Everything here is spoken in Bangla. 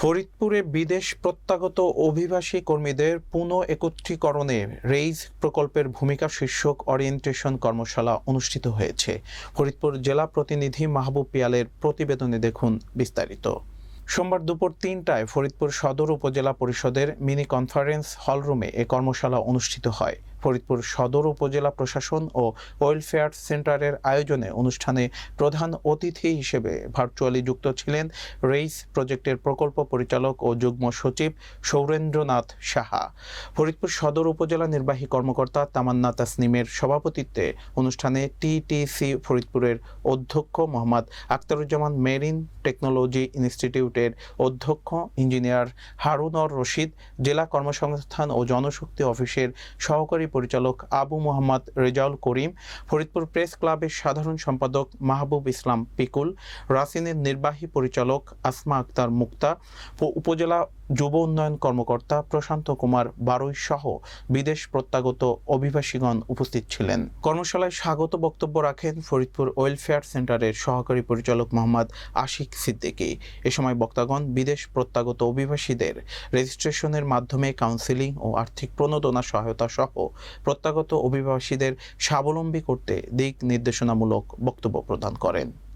ফরিদপুরে বিদেশ প্রত্যাগত অভিবাসী কর্মীদের পুনঃ একত্রীকরণে রেইজ প্রকল্পের ভূমিকা শীর্ষক অরিয়েন্টেশন কর্মশালা অনুষ্ঠিত হয়েছে। ফরিদপুর জেলা প্রতিনিধি মাহবুব পিয়ালের প্রতিবেদনে দেখুন বিস্তারিত। সোমবার দুপুর তিনটায় ফরিদপুর সদর উপজেলা পরিষদের মিনি কনফারেন্স হলরুমে এ কর্মশালা অনুষ্ঠিত হয়। ফরিদপুর সদর উপজেলা প্রশাসন ও ওয়েলফেয়ার সেন্টারের আয়োজনে অনুষ্ঠানে প্রধান অতিথি হিসেবে ভার্চুয়ালি যুক্ত ছিলেন রেইস প্রজেক্টের প্রকল্প পরিচালক ও যুগ্ম সচিব সৌরেন্দ্রনাথ সাহা। ফরিদপুর সদর উপজেলা নির্বাহী কর্মকর্তা তামান্না তাসনিমের সভাপতিত্বে অনুষ্ঠানে টিটিসি ফরিদপুরের অধ্যক্ষ মোহাম্মদ আখতারুজ্জামান মেরিন, টেকনোলজি ইনস্টিটিউটের অধ্যক্ষ ইঞ্জিনিয়ার হারুনর রশিদ, জেলা কর্মসংস্থান ও জনশক্তি অফিসের সহকারী পরিচালক আবু মোহাম্মদ রেজাউল করিম, ফরিদপুর প্রেস ক্লাবের সাধারণ সম্পাদক মাহবুব ইসলাম পিকুল, রাসিনের নির্বাহী পরিচালক আসমা আক্তার মুক্তা উপজেলা যুব উন্নয়ন কর্মকর্তা প্রশান্ত কুমার বারৈ সহ বিদেশ প্রত্যাগত অভিবাসীগণ উপস্থিত ছিলেন। কর্মশালায় স্বাগত বক্তব্য রাখেন ফরিদপুর ওয়েলফেয়ার সেন্টারের সহকারী পরিচালক মোহাম্মদ আশিক সিদ্দিকী। এ সময় বক্তাগণ বিদেশ প্রত্যাগত অভিবাসীদের রেজিস্ট্রেশনের মাধ্যমে কাউন্সিলিং ও আর্থিক প্রণোদনা সহায়তা সহ প্রত্যাগত অভিবাসীদের স্বাবলম্বী করতে দিক নির্দেশনামূলক বক্তব্য প্রদান করেন।